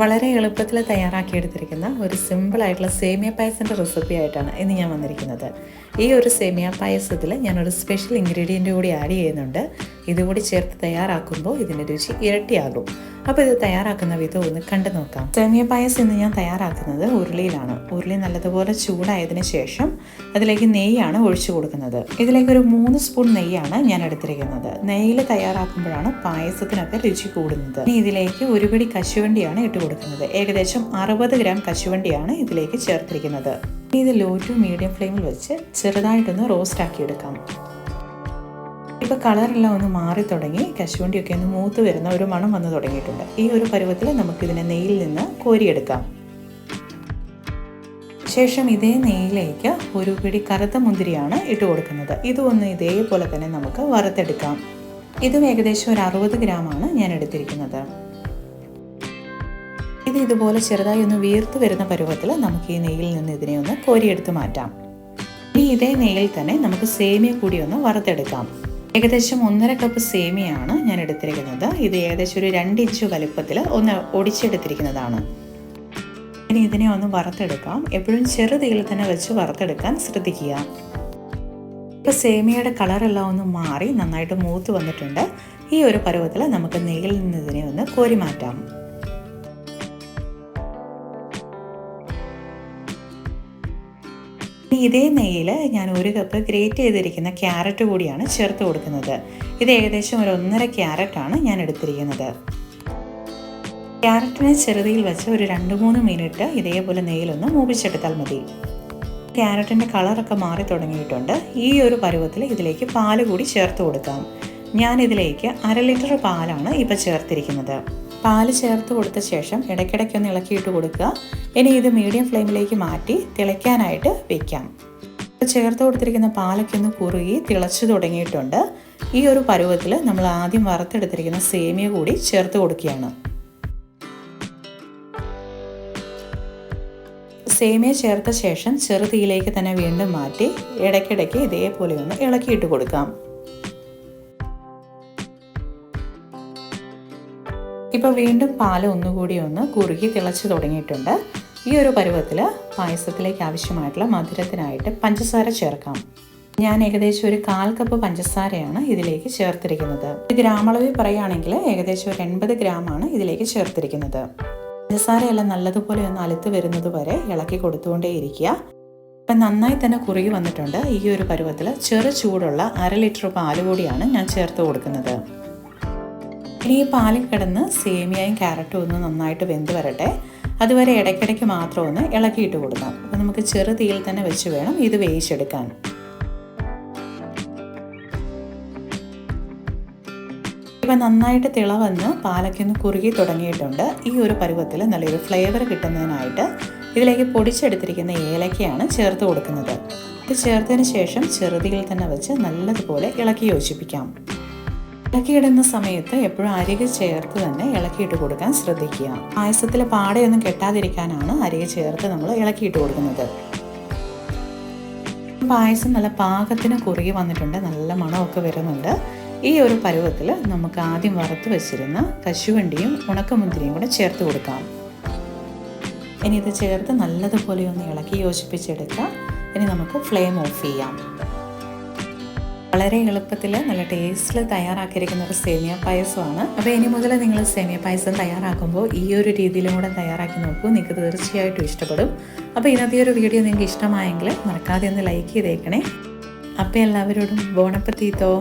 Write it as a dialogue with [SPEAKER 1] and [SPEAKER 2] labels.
[SPEAKER 1] വളരെ എളുപ്പത്തിൽ തയ്യാറാക്കിയെടുത്തിരിക്കുന്ന ഒരു സിമ്പിളായിട്ടുള്ള സേമിയ പായസിന്റെ റെസിപ്പി ആയിട്ടാണ് ഇന്ന് ഞാൻ വന്നിരിക്കുന്നത്. ഈ ഒരു സേമിയ പായസത്തിൽ ഞാനൊരു സ്പെഷ്യൽ ഇൻഗ്രീഡിയന്റ് കൂടി ആഡ് ചെയ്യുന്നുണ്ട്. ഇതുകൂടി ചേർത്ത് തയ്യാറാക്കുമ്പോൾ ഇതിന്റെ രുചി ഇരട്ടിയാകും. അപ്പോൾ ഇത് തയ്യാറാക്കുന്ന വിധം ഒന്ന് കണ്ടു നോക്കാം. സേമിയ പായസം ഇന്ന് ഞാൻ തയ്യാറാക്കുന്നത് ഉരുളിയിലാണ്. ഉരുളി നല്ലതുപോലെ ചൂടായതിനു ശേഷം അതിലേക്ക് നെയ്യാണ് ഒഴിച്ചു കൊടുക്കുന്നത്. ഇതിലേക്ക് ഒരു മൂന്ന് സ്പൂൺ നെയ്യാണ് ഞാൻ എടുത്തിരിക്കുന്നത്. നെയ്യിൽ തയ്യാറാക്കുമ്പോഴാണ് പായസത്തിനൊക്കെ രുചി കൂടുന്നത്. ഇതിലേക്ക് ഒരു പിടി കശുവണ്ടിയാണ് ഇട്ട് കൊടുക്കുന്നത്. ഏകദേശം അറുപത് ഗ്രാം കശുവണ്ടിയാണ് ഇതിലേക്ക് ചേർത്തിരിക്കുന്നത്. ഇത് ലോ ടു മീഡിയം ഫ്ലെയിമിൽ വെച്ച് ചെറുതായിട്ടൊന്ന് റോസ്റ്റ് ആക്കി എടുക്കാം ഇപ്പോൾ കളറെല്ലാം ഒന്ന് മാറി തുടങ്ങി കശുവണ്ടിയൊക്കെ ഒന്ന് മൂത്ത് വരുന്ന ഒരു മണം വന്ന് തുടങ്ങിയിട്ടുണ്ട്. ഈ ഒരു പരുവത്തിൽ നമുക്ക് ഇതിനെ നെയ്യിൽ നിന്ന് കോരിയെടുക്കാം. ശേഷം ഇതേ നെയ്യിലേക്ക് ഒരു പിടി കറുത്ത മുന്തിരിയാണ് ഇട്ട് കൊടുക്കുന്നത്. ഇത് ഒന്ന് ഇതേപോലെ തന്നെ നമുക്ക് വറുത്തെടുക്കാം. ഇതും ഏകദേശം ഒരു അറുപത് ഗ്രാമാണ് ഞാൻ എടുത്തിരിക്കുന്നത്. ഇത് ഇതുപോലെ ചെറുതായി ഒന്ന് വീർത്ത് വരുന്ന പരുവത്തിൽ നമുക്ക് ഈ നെയ്യിൽ നിന്ന് ഇതിനെ ഒന്ന് കോരിയെടുത്ത് മാറ്റാം. ഇനി ഇതേ നെയ്യിൽ തന്നെ നമുക്ക് സേമിയ കൂടി ഒന്ന് വറുത്തെടുക്കാം. ഏകദേശം ഒന്നര കപ്പ് സേമിയാണ് ഞാൻ എടുത്തിരിക്കുന്നത്. ഇത് ഏകദേശം ഒരു രണ്ട് ഇഞ്ച് വലുപ്പത്തിൽ ഒന്ന് ഒടിച്ചെടുത്തിരിക്കുന്നതാണ്. ഇനി ഇതിനെ ഒന്ന് വറുത്തെടുക്കാം. എപ്പോഴും ചെറുതീയിൽ തന്നെ വെച്ച് വറുത്തെടുക്കാൻ ശ്രദ്ധിക്കുക. ഇപ്പോൾ സേമിയയുടെ കളറെല്ലാം ഒന്ന് മാറി നന്നായിട്ട് മൂത്ത് വന്നിട്ടുണ്ട്. ഈ ഒരു പരുവത്തിൽ നമുക്ക് നെയ്യിൽ നിന്ന് ഇതിനെ ഒന്ന് കോരി മാറ്റാം. ഇതേ നെയ്യിൽ ഞാൻ ഒരു കപ്പ് ഗ്രേറ്റ് ചെയ്തിരിക്കുന്ന ക്യാരറ്റ് കൂടിയാണ് ചേർത്ത് കൊടുക്കുന്നത്. ഇത് ഏകദേശം ഒരു ഒന്നര ആണ് ഞാൻ എടുത്തിരിക്കുന്നത്. ക്യാരറ്റിനെ ചെറുതിയിൽ വെച്ച് ഒരു രണ്ട് മൂന്ന് മിനിറ്റ് ഇതേപോലെ നെയ്യിലൊന്ന് മൂപ്പിച്ചെടുത്താൽ മതി. ക്യാരറ്റിന്റെ കളറൊക്കെ മാറി തുടങ്ങിയിട്ടുണ്ട്. ഈ ഒരു പരുവത്തിൽ ഇതിലേക്ക് പാൽ കൂടി ചേർത്ത് കൊടുക്കാം. ഞാൻ ഇതിലേക്ക് അര ലിറ്റർ പാലാണ് ഇപ്പോൾ ചേർത്തിരിക്കുന്നത്. പാൽ ചേർത്ത് കൊടുത്ത ശേഷം ഇടയ്ക്കിടയ്ക്കൊന്ന് ഇളക്കിയിട്ട് കൊടുക്കുക. ഇനി ഇത് മീഡിയം ഫ്ലെയിമിലേക്ക് മാറ്റി തിളയ്ക്കാനായിട്ട് വെക്കാം. ചേർത്ത് കൊടുത്തിരിക്കുന്ന പാലൊക്കെ ഒന്ന് കുറുകി തിളച്ചു തുടങ്ങിയിട്ടുണ്ട്. ഈ ഒരു പരുവത്തിൽ നമ്മൾ ആദ്യം വറുത്തെടുത്തിരിക്കുന്ന സേമിയ കൂടി ചേർത്ത് കൊടുക്കുകയാണ്. സേമിയ ചേർത്ത ശേഷം ചെറുതീയിലേക്ക് തന്നെ വീണ്ടും മാറ്റി ഇടയ്ക്കിടയ്ക്ക് ഇതേപോലെ ഒന്ന് ഇളക്കിയിട്ട് കൊടുക്കാം. ഇപ്പോൾ വീണ്ടും പാൽ ഒന്നുകൂടി ഒന്ന് കുറുകി തിളച്ച് തുടങ്ങിയിട്ടുണ്ട്. ഈ ഒരു പരുവത്തിൽ പായസത്തിലേക്ക് ആവശ്യമായിട്ടുള്ള മധുരത്തിനായിട്ട് പഞ്ചസാര ചേർക്കാം. ഞാൻ ഏകദേശം ഒരു കാൽ കപ്പ് പഞ്ചസാരയാണ് ഇതിലേക്ക് ചേർത്തിരിക്കുന്നത്. ഗ്രാമളവിൽ പറയുകയാണെങ്കിൽ ഏകദേശം ഒരു എൺപത് ഗ്രാമാണ് ഇതിലേക്ക് ചേർത്തിരിക്കുന്നത്. പഞ്ചസാരയെല്ലാം നല്ലതുപോലെ ഒന്ന് അലുത്ത് വരുന്നത് വരെ ഇളക്കി കൊടുത്തുകൊണ്ടേയിരിക്കുക ഇപ്പം നന്നായി തന്നെ കുറുകി വന്നിട്ടുണ്ട് ഈ ഒരു പരുവത്തിൽ ചെറു ചൂടുള്ള അര ലിറ്റർ പാൽ കൂടിയാണ് ഞാൻ ചേർത്ത് കൊടുക്കുന്നത്. ഈ പാലിൽ കിടന്ന് സേമിയയും ക്യാരറ്റും ഒന്ന് നന്നായിട്ട് വെന്ത് വരട്ടെ. അതുവരെ ഇടയ്ക്കിടയ്ക്ക് മാത്രം ഒന്ന് ഇളക്കിയിട്ട് കൊടുക്കാം. അപ്പം നമുക്ക് ചെറു തീയിൽ തന്നെ വെച്ച് വേണം ഇത് വേവിച്ചെടുക്കാൻ. ഇപ്പം നന്നായിട്ട് തിളവന്ന് പാലൊക്കെ ഒന്ന് കുറുകി തുടങ്ങിയിട്ടുണ്ട്. ഈ ഒരു പരുവത്തിൽ നല്ലൊരു ഫ്ലേവർ കിട്ടുന്നതിനായിട്ട് ഇതിലേക്ക് പൊടിച്ചെടുത്തിരിക്കുന്ന ഏലക്കയാണ് ചേർത്ത് കൊടുക്കുന്നത്. ഇത് ചേർത്തതിന് ശേഷം ചെറുതിയിൽ തന്നെ വെച്ച് നല്ലതുപോലെ ഇളക്കി യോജിപ്പിക്കാം. ഇളക്കിയിടുന്ന സമയത്ത് എപ്പോഴും അരികെ ചേർത്ത് തന്നെ ഇളക്കിയിട്ട് കൊടുക്കാൻ ശ്രദ്ധിക്കുക. പായസത്തിൽ പാടയൊന്നും കെട്ടാതിരിക്കാനാണ് അരികെ ചേർത്ത് നമ്മൾ ഇളക്കിയിട്ട് കൊടുക്കുന്നത്. പായസം നല്ല പാകത്തിന് കുറുകി വന്നിട്ടുണ്ട് നല്ല മണമൊക്കെ വരുന്നുണ്ട്. ഈ ഒരു പരുവത്തിൽ നമുക്ക് ആദ്യം വറുത്ത് വെച്ചിരുന്ന കശുവണ്ടിയും ഉണക്കമുന്തിരിയും കൂടെ ചേർത്ത് കൊടുക്കാം. ഇനി ഇത് ചേർത്ത് നല്ലതുപോലെ ഒന്ന് ഇളക്കി യോജിപ്പിച്ചെടുക്കാം. ഇനി നമുക്ക് ഫ്ലെയിം ഓഫ് ചെയ്യാം. വളരെ എളുപ്പത്തിൽ നല്ല ടേസ്റ്റിൽ തയ്യാറാക്കിയിരിക്കുന്ന ഒരു സേമിയ പായസമാണ്. അപ്പോൾ ഇനി മുതൽ നിങ്ങൾ സേമിയ പായസം തയ്യാറാക്കുമ്പോൾ ഈ ഒരു രീതിയിലും കൂടെ തയ്യാറാക്കി നോക്കൂ. നിങ്ങൾക്ക് തീർച്ചയായിട്ടും ഇഷ്ടപ്പെടും. അപ്പോൾ ഇന്നത്തെ ഒരു വീഡിയോ നിങ്ങൾക്ക് ഇഷ്ടമായെങ്കിൽ മറക്കാതെ ഒന്ന് ലൈക്ക് ചെയ്തേക്കണേ. അപ്പോൾ എല്ലാവരോടും ബോണപ്പത്തീത്തോ.